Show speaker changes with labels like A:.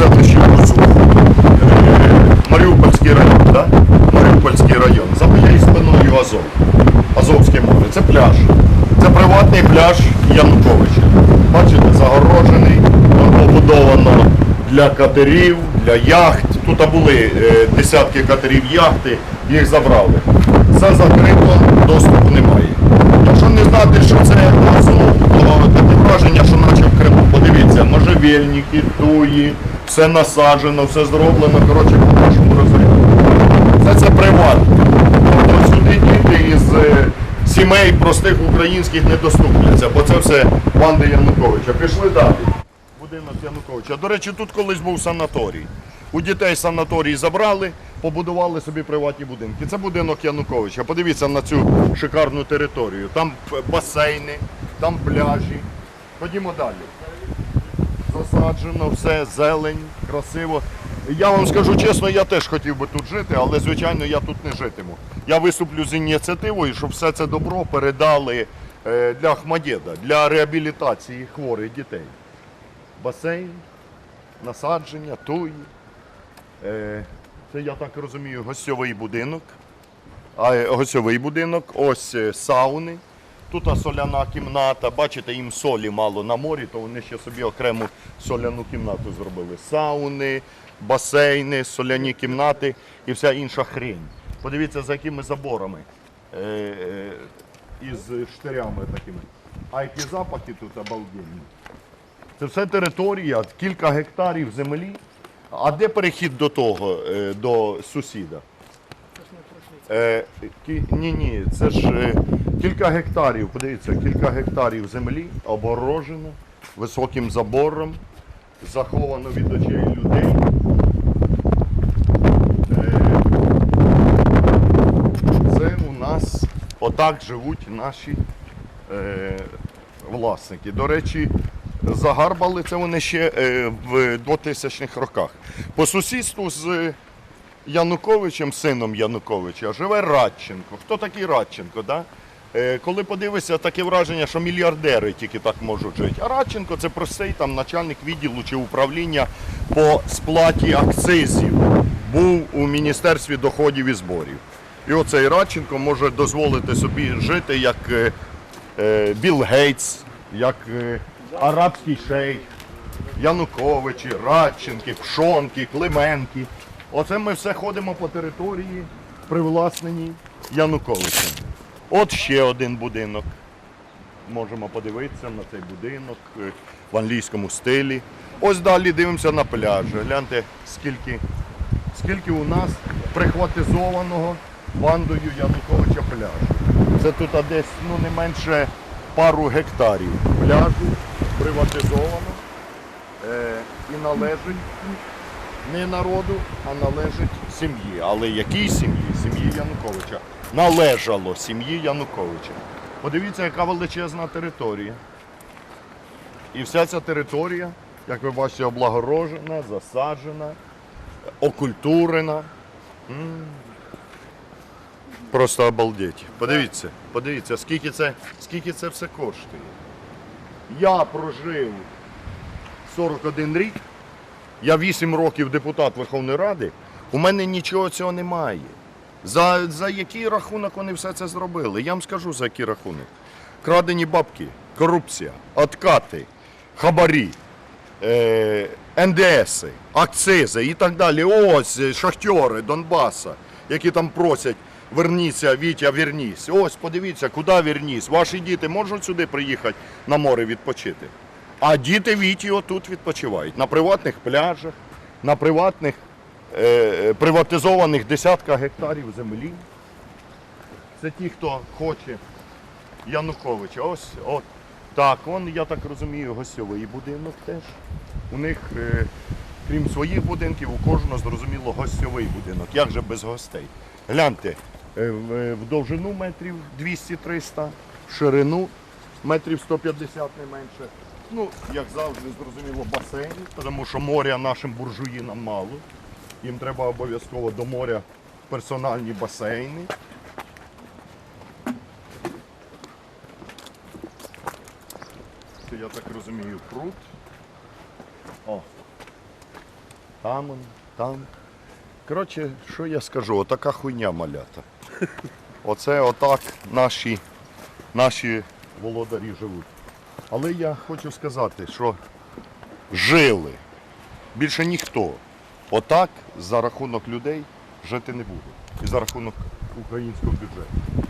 A: селище Кузух, Маріупольський район, да? Маріупольський район. За моєю спиною Азов. Азовське море. Це пляж. Це приватний пляж Януковича. Бачите, загорожений, побудовано для катерів, для яхт. Тут були е, десятки катерів яхти, їх забрали. Все закрито, доступу немає. Якщо не знати, що це Азов, то таке враження, що наче в Криму. Подивіться, можжевельники, туї, все насаджено, все зроблено, коротше, по нашому розряду. Це це приватне. Тобто сюди діти із е, сімей простих українських не доступляться, бо це все банди Януковича. Пішли далі. Будинок Януковича. До речі, тут колись був санаторій. У дітей санаторій забрали, побудували собі приватні будинки. Це будинок Януковича. Подивіться на цю шикарну територію. Там басейни, там пляжі. Ходімо далі. Засаджено все, зелень, красиво. Я вам скажу чесно, я теж хотів би тут жити, але звичайно я тут не житиму. Я виступлю з ініціативою, щоб все це добро передали е, для Ахмадєда, для реабілітації хворих дітей. Басейн, насадження, туї. Е, Це, я так розумію, гостьовий будинок. А е, гостьовий будинок, ось сауни. Тут соляна кімната. Бачите, їм солі мало на морі, то вони ще собі окрему соляну кімнату зробили. Сауни, басейни, соляні кімнати і вся інша хрень. Подивіться, за якими заборами. Е, е, із штирями такими. А які запахи тут обалденні. Це все територія, кілька гектарів землі. А де перехід до того, е, до сусіда? Е, ні, ні, це ж е, кілька гектарів, подивіться, кілька гектарів землі оборожено високим забором, заховано від очей людей. Е, це у нас отак живуть наші е, власники. До речі, загарбали це вони ще е, в 2000-х роках. По сусідству з Януковичем, сином Януковича, живе Радченко. Хто такий Радченко? Да? Е, коли подивишся, таке враження, що мільярдери тільки так можуть жити. А Радченко це простий там начальник відділу чи управління по сплаті акцизів. Був у Міністерстві доходів і зборів. І оцей Радченко може дозволити собі жити як е, е, Білл Гейтс, як е, арабський шейх. Януковичі, Радченки, Пшонки, Клименки. Оце ми все ходимо по території, привласненій Януковичем. От ще один будинок. Можемо подивитися на цей будинок е, в англійському стилі. Ось далі дивимося на пляж. Гляньте, скільки, скільки у нас прихватизованого бандою Януковича пляжу. Це тут десь ну, не менше пару гектарів пляжу приватизовано е, і належить не народу, а належить сім'ї. Але якій сім'ї? Сім'ї Януковича. Належало сім'ї Януковича. Подивіться, яка величезна територія. І вся ця територія, як ви бачите, облагорожена, засаджена, окультурена. Просто обалдеть. Подивіться, подивіться, скільки це, скільки це все коштує. Я прожив 41 рік, я 8 років депутат Верховної Ради, у мене нічого цього немає. За, за який рахунок вони все це зробили? Я вам скажу за який рахунок. Крадені бабки, корупція, откати, хабарі, е, НДСи, акцизи і так далі. Ось е, шахтери Донбаса, які там просять. Верніться, Вітя, вернісь. Ось подивіться, куди вернісь. Ваші діти можуть сюди приїхати на море відпочити. А діти Віті отут відпочивають на приватних пляжах, на приватних е, е, приватизованих десятках гектарів землі. Це ті, хто хоче Януковича. Ось от так, он, я так розумію, гостьовий будинок теж. У них, е, крім своїх будинків, у кожного зрозуміло гостьовий будинок. Як же без гостей? Гляньте, е, в, в довжину метрів 200-300, в ширину метрів 150 не менше. Ну, як завжди, зрозуміло, басейн, тому що моря нашим буржуїнам мало. Їм треба обов'язково до моря персональні басейни. Це, я так розумію, пруд. О. там, он, там. Коротше, що я скажу, отака хуйня малята. Оце отак наші, наші володарі живуть. Але я хочу сказати, що жили. Більше ніхто отак за рахунок людей жити не буде. І за рахунок українського бюджету.